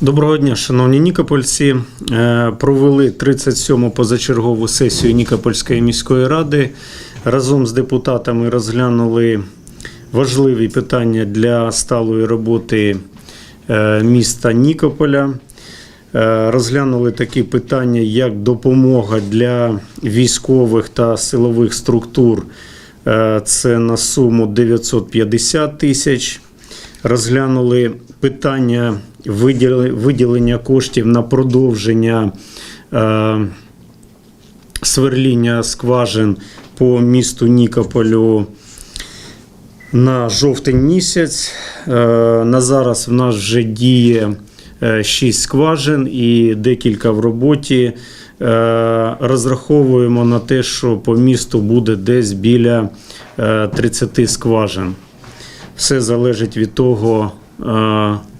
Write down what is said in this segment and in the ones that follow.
Доброго дня, шановні нікопольці. Е, Провели 37-му позачергову сесію Нікопольської міської ради. Разом з депутатами розглянули важливі питання для сталої роботи е, міста Нікополя. Е, Розглянули такі питання, як допомога для військових та силових структур. Це на суму 950 тисяч розглянули питання виділення коштів на продовження е, сверління скважин по місту Нікополю на жовтень місяць. Е, на зараз в нас вже діє 6 скважин і декілька в роботі. Е, Розраховуємо на те, що по місту буде десь біля е, 30 скважин. Все залежить від того, е,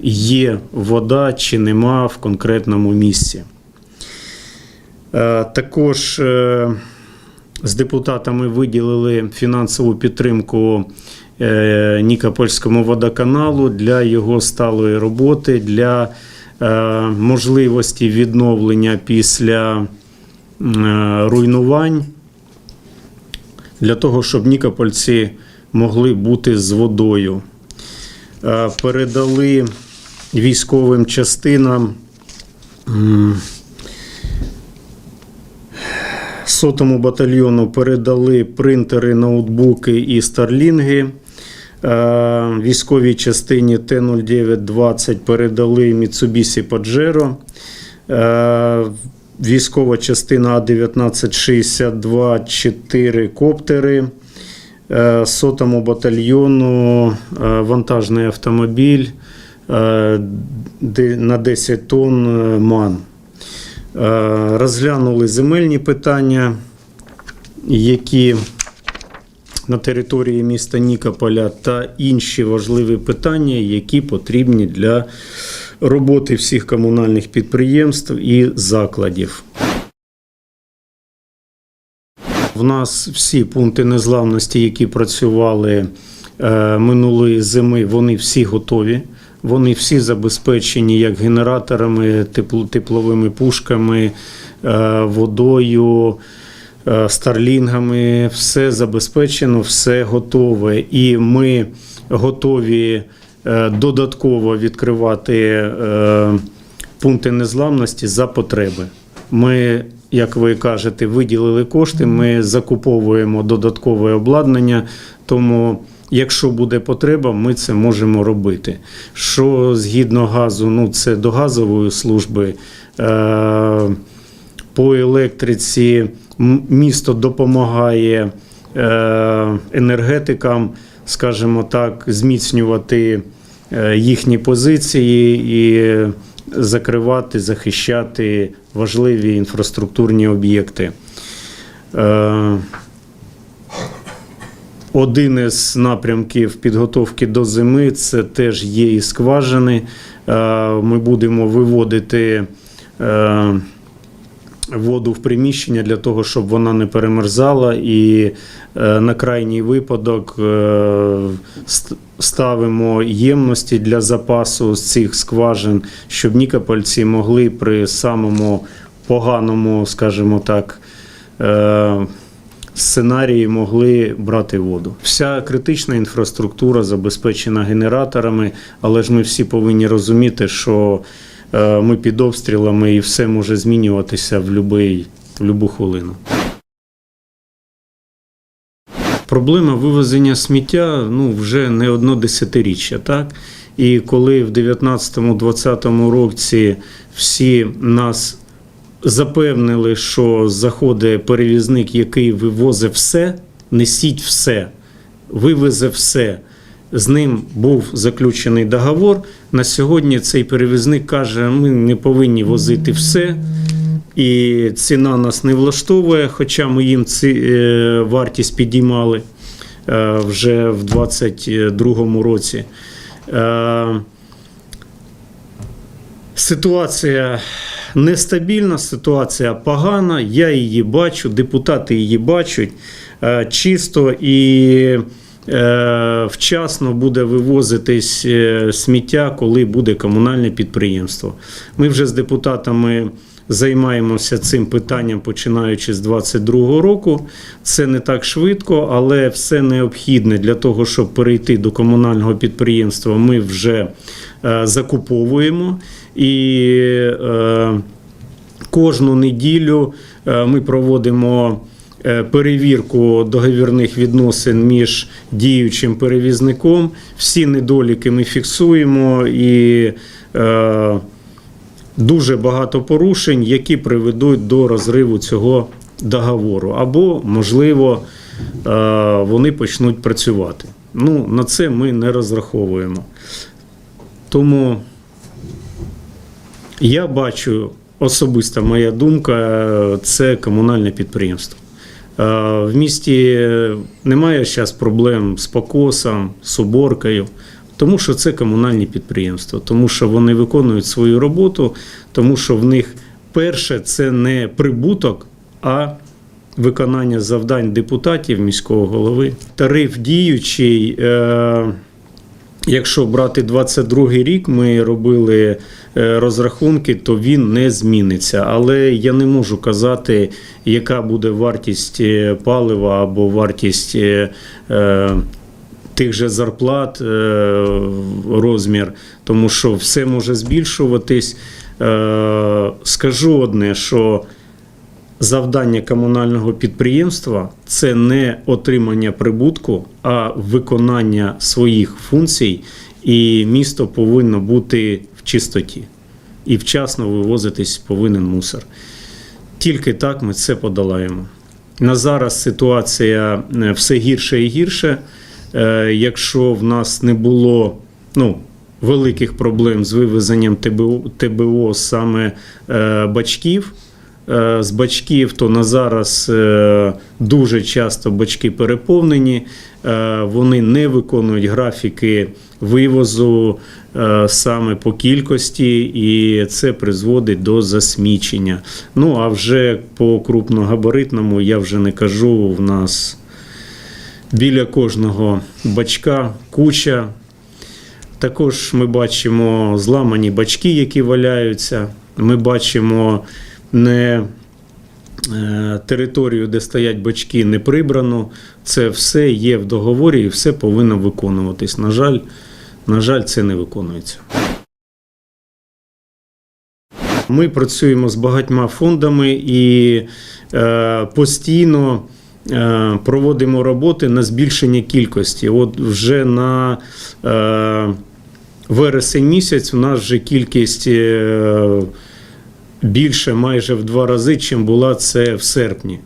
є вода чи нема в конкретному місці. Також е, з депутатами виділили фінансову підтримку е, Нікопольському водоканалу для його сталої роботи, для е, можливості відновлення після руйнувань, для того, щоб Нікопольці могли бути з водою. Е, Передали військовим частинам сотому батальйону передали принтери, ноутбуки і старлінги. Е, Військовій частині Т-0920 передали Mitsubishi Pajero. Е, Військова частина А-1962 4 коптери. Е, Сотому батальйону е, вантажний автомобіль е, на 10 тонн МАН. Розглянули земельні питання, які на території міста Нікополя, та інші важливі питання, які потрібні для роботи всіх комунальних підприємств і закладів. В нас всі пункти незламності, які працювали е, минулої зими, вони всі готові. Вони всі забезпечені як генераторами, тепло- тепловими пушками, е, водою, е, старлінгами. Все забезпечено, все готове. І ми готові додатково відкривати пункти незламності за потреби. Ми, як ви кажете, виділили кошти, ми закуповуємо додаткове обладнання, тому. Якщо буде потреба, ми це можемо робити. Що згідно газу, ну це до газової служби. Е- по електриці місто допомагає е- енергетикам, скажімо так, зміцнювати е, їхні позиції і закривати, захищати важливі інфраструктурні об'єкти. Е, один із напрямків підготовки до зими це теж є і скважини. Е, Ми будемо виводити е, воду в приміщення для того, щоб вона не перемерзала. І е, на крайній випадок е, ставимо ємності для запасу з цих скважин, щоб нікопольці могли при самому поганому, скажімо так, е, сценарії могли брати воду. Вся критична інфраструктура забезпечена генераторами, але ж ми всі повинні розуміти, що ми під обстрілами і все може змінюватися в будь-яку в любу хвилину. Проблема вивезення сміття ну, вже не одно десятиріччя, так? І коли в 19-20 році всі нас запевнили, що заходить перевізник, який вивозить все, несіть все, вивезе все. З ним був заключений договор. На сьогодні цей перевізник каже: ми не повинні возити все, і ціна нас не влаштовує, хоча ми їм ці, е, вартість підіймали е, вже в 2022 році. Е, Ситуація нестабільна, ситуація погана. Я її бачу, депутати її бачать е, чисто і вчасно буде вивозитись е, сміття, коли буде комунальне підприємство. Ми вже з депутатами займаємося цим питанням починаючи з 2022 року. Це не так швидко, але все необхідне для того, щоб перейти до комунального підприємства, ми вже е, закуповуємо і е, кожну неділю е, ми проводимо. Е, Перевірку договірних відносин між діючим перевізником. Всі недоліки ми фіксуємо і е, дуже багато порушень, які приведуть до розриву цього договору. Або, можливо, е, вони почнуть працювати. Ну, на це ми не розраховуємо. Тому я бачу, особиста моя думка, це комунальне підприємство. Е, В місті немає зараз проблем з покосом, з уборкою, тому що це комунальні підприємства, тому що вони виконують свою роботу, тому що в них перше це не прибуток, а виконання завдань депутатів міського голови. Тариф діючий. е, Якщо брати 22 рік, ми робили е, розрахунки, то він не зміниться. Але я не можу казати, яка буде вартість е, палива або вартість е, тих же зарплат, розмір, тому що все може збільшуватись. Скажу одне, що завдання комунального підприємства це не отримання прибутку, а виконання своїх функцій, і місто повинно бути в чистоті. І вчасно вивозитись повинен мусор. Тільки так ми це подолаємо. На зараз ситуація е, все гірше і гірше. Е, Якщо в нас не було ну, великих проблем з вивезенням ТБО, ТБО саме е, бачків, з бачків, то на зараз е, дуже часто бачки переповнені, е, вони не виконують графіки вивозу е, саме по кількості, і це призводить до засмічення. Ну а вже по крупногабаритному я вже не кажу. В нас біля кожного бачка куча. Також ми бачимо зламані бачки, які валяються. Ми бачимо не е, територію, де стоять бачки, не прибрано. Це все є в договорі і все повинно виконуватись. На жаль, на жаль, це не виконується. Ми працюємо з багатьма фондами і е, постійно е, проводимо роботи на збільшення кількості. От вже на е, вересень місяць у нас вже кількість е, більше майже в два рази, чим була це в серпні.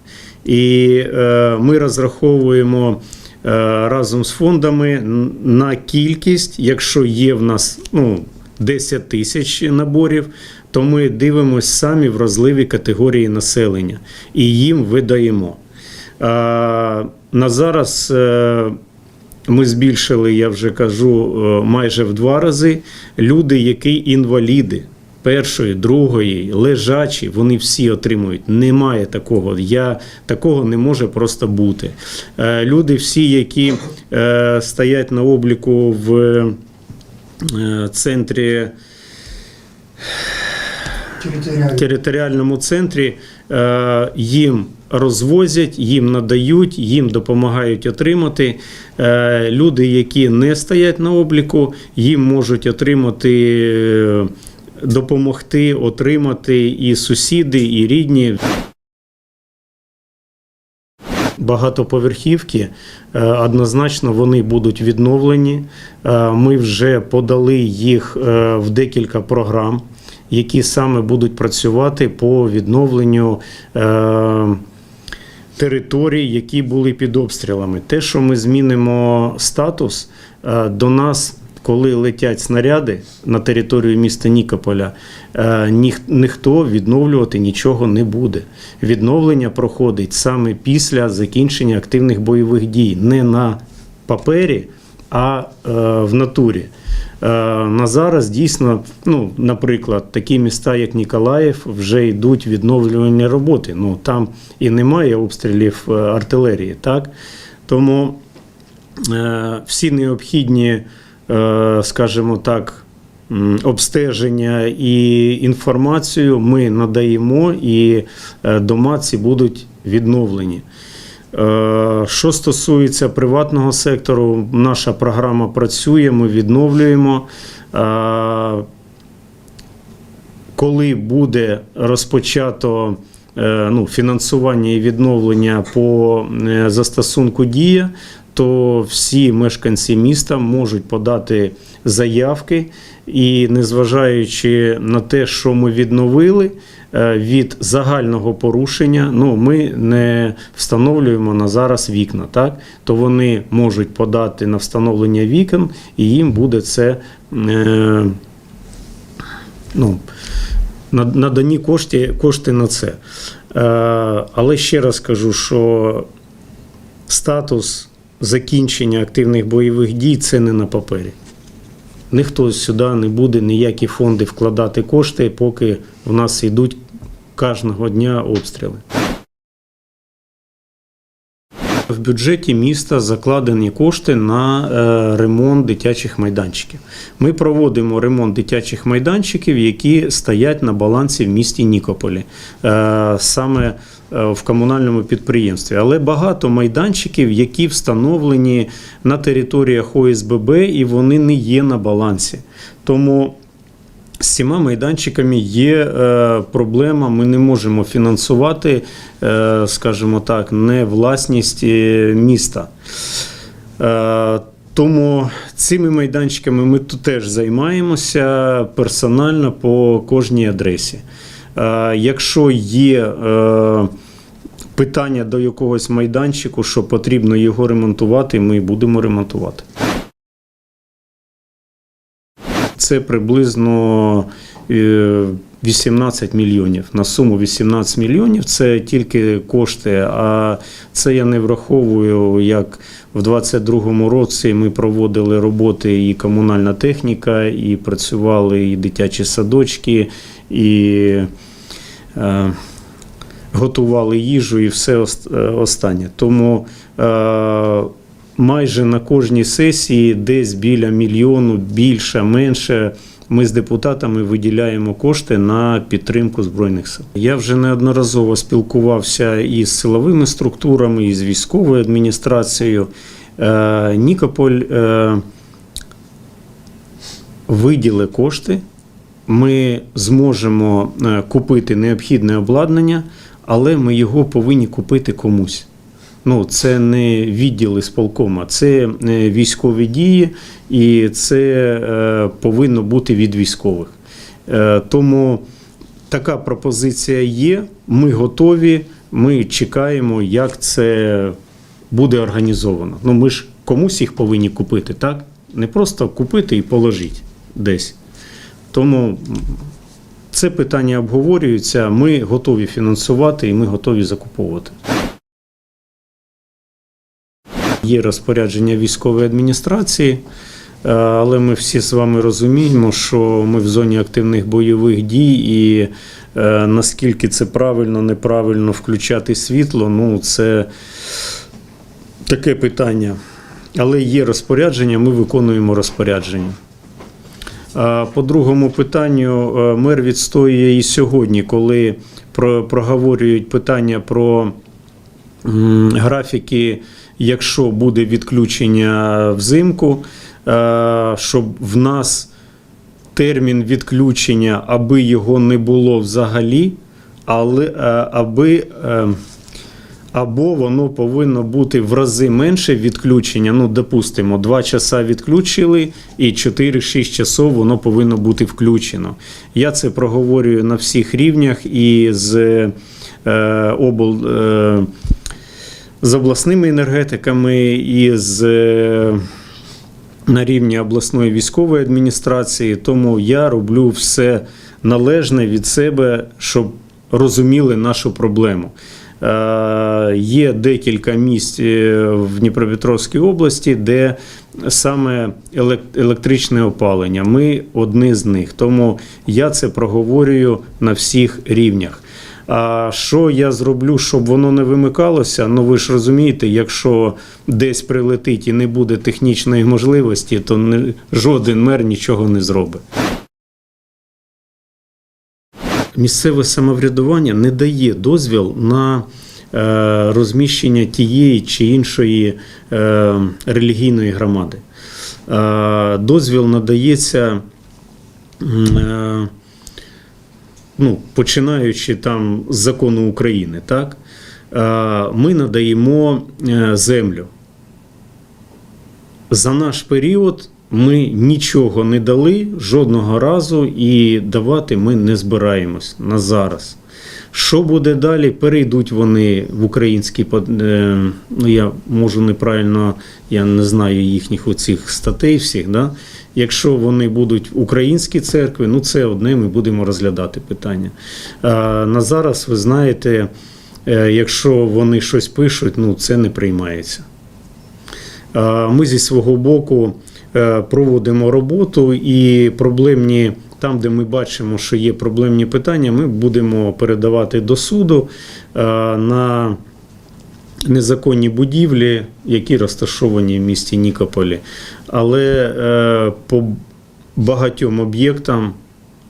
І е, ми розраховуємо е, разом з фондами на кількість, якщо є в нас ну, 10 тисяч наборів, то ми дивимося самі вразливі категорії населення і їм видаємо. А, на зараз е, ми збільшили, я вже кажу, е, майже в два рази. Люди, які інваліди першої, другої, лежачі, вони всі отримують. Немає такого. Я такого не може просто бути. Е, Люди, всі, які е, стоять на обліку в е, центрі Територіально. територіальному центрі їм розвозять, їм надають, їм допомагають отримати. Люди, які не стоять на обліку, їм можуть отримати, допомогти отримати і сусіди, і рідні. Багатоповерхівки е, однозначно вони будуть відновлені. Е, Ми вже подали їх е, в декілька програм, які саме будуть працювати по відновленню територій, які були під обстрілами. Те, що ми змінимо статус, до нас. Коли летять снаряди на територію міста Нікополя, е, ніх- ніхто відновлювати нічого не буде. Відновлення проходить саме після закінчення активних бойових дій, не на папері, а е, в натурі. Е, на зараз дійсно, ну, наприклад, такі міста, як Ніколаїв, вже йдуть відновлювальні роботи. Ну там і немає обстрілів артилерії, так тому е, всі необхідні, скажімо так, обстеження і інформацію ми надаємо, і е, дома ці будуть відновлені. Е, Що стосується приватного сектору, наша програма працює, ми відновлюємо. Е, Коли буде розпочато е, ну, фінансування і відновлення по е, застосунку дія, то всі мешканці міста можуть подати заявки, і незважаючи на те, що ми відновили е, від загального порушення, ну ми не встановлюємо на зараз вікна, так то вони можуть подати на встановлення вікон, і їм буде це. Е, ну, надані кошти, кошти на це. Е, але ще раз кажу, що статус закінчення активних бойових дій це не на папері. Ніхто сюди не буде ніякі фонди вкладати кошти, поки в нас йдуть кожного дня обстріли. В бюджеті міста закладені кошти на е, ремонт дитячих майданчиків. Ми проводимо ремонт дитячих майданчиків, які стоять на балансі в місті Нікополі, е, саме е, в комунальному підприємстві. Але багато майданчиків, які встановлені на територіях ОСББ, і вони не є на балансі. Тому з цими майданчиками є е, проблема. Ми не можемо фінансувати, е, скажімо так, не власність е, міста. Тому цими майданчиками ми тут теж займаємося персонально по кожній адресі. Якщо є питання до якогось майданчику, що потрібно його ремонтувати, ми будемо ремонтувати. Це приблизно е, 18 мільйонів. На суму 18 мільйонів це тільки кошти. А це я не враховую, як в 22-му році ми проводили роботи і комунальна техніка, і працювали і дитячі садочки, і е, готували їжу і все е, останнє. Тому е, майже на кожній сесії десь біля мільйону, більше, менше. Ми з депутатами виділяємо кошти на підтримку збройних сил. Я вже неодноразово спілкувався і з силовими структурами, і з військовою адміністрацією. Е, Нікополь е, виділи кошти. Ми зможемо е, купити необхідне обладнання, але ми його повинні купити комусь. Ну, це не відділи сполкома, це е, військові дії, і це е, повинно бути від військових. Е, Тому така пропозиція є. Ми готові. Ми чекаємо, як це буде організовано. Ну, ми ж комусь їх повинні купити, так? Не просто купити і положити десь. Тому це питання обговорюється. Ми готові фінансувати і ми готові закуповувати. Є розпорядження військової адміністрації, е, але ми всі з вами розуміємо, що ми в зоні активних бойових дій, і е, наскільки це правильно, неправильно включати світло, ну це таке питання. Але є розпорядження, ми виконуємо розпорядження. По другому питанню е, мер відстоює і сьогодні, коли проговорюють питання про графіки, якщо буде відключення взимку, е, щоб в нас термін відключення, аби його не було взагалі, але е, аби. е, Або воно повинно бути в рази менше відключення. Ну, допустимо, 2 часа відключили і 4-6 часов воно повинно бути включено. Я це проговорюю на всіх рівнях і з е, обл, е, з обласними енергетиками, і з е, на рівні обласної військової адміністрації. Тому я роблю все належне від себе, щоб розуміли нашу проблему. Е, Є декілька місць е, в Дніпропетровській області, де саме елек- електричне опалення. Ми одні з них. Тому я це проговорюю на всіх рівнях. А що я зроблю, щоб воно не вимикалося? Ну ви ж розумієте, якщо десь прилетить і не буде технічної можливості, то не, жоден мер нічого не зробить. Місцеве самоврядування не дає дозвіл на е, розміщення тієї чи іншої е, релігійної громади. Е, дозвіл надається. Ну, починаючи там з закону України, так, ми надаємо е, землю. За наш період ми нічого не дали жодного разу і давати ми не збираємось на зараз. Що буде далі? Перейдуть вони в українські е, ну я можу неправильно, я не знаю їхніх оцих статей всіх. Да? Якщо вони будуть українські церкви, ну це одне ми будемо розглядати питання. А на зараз ви знаєте, е, якщо вони щось пишуть, ну це не приймається. Ми зі свого боку е, проводимо роботу і проблемні. Там, де ми бачимо, що є проблемні питання, ми будемо передавати до суду на незаконні будівлі, які розташовані в місті Нікополі. Але е, по багатьом об'єктам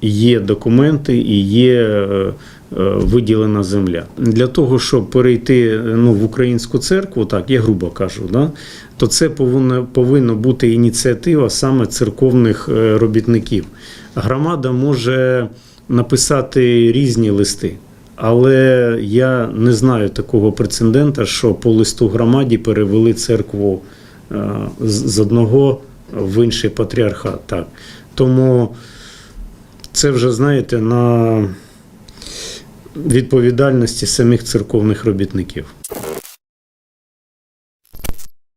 є документи і є е, е, виділена земля. Для того, щоб перейти ну, в українську церкву, так, я грубо кажу, да, то це повинна, повинна бути ініціатива саме церковних робітників. Громада може написати різні листи. Але я не знаю такого прецедента, що по листу громаді перевели церкву е, з одного в інший патріархат. Так. Тому це вже, знаєте, на відповідальності самих церковних робітників.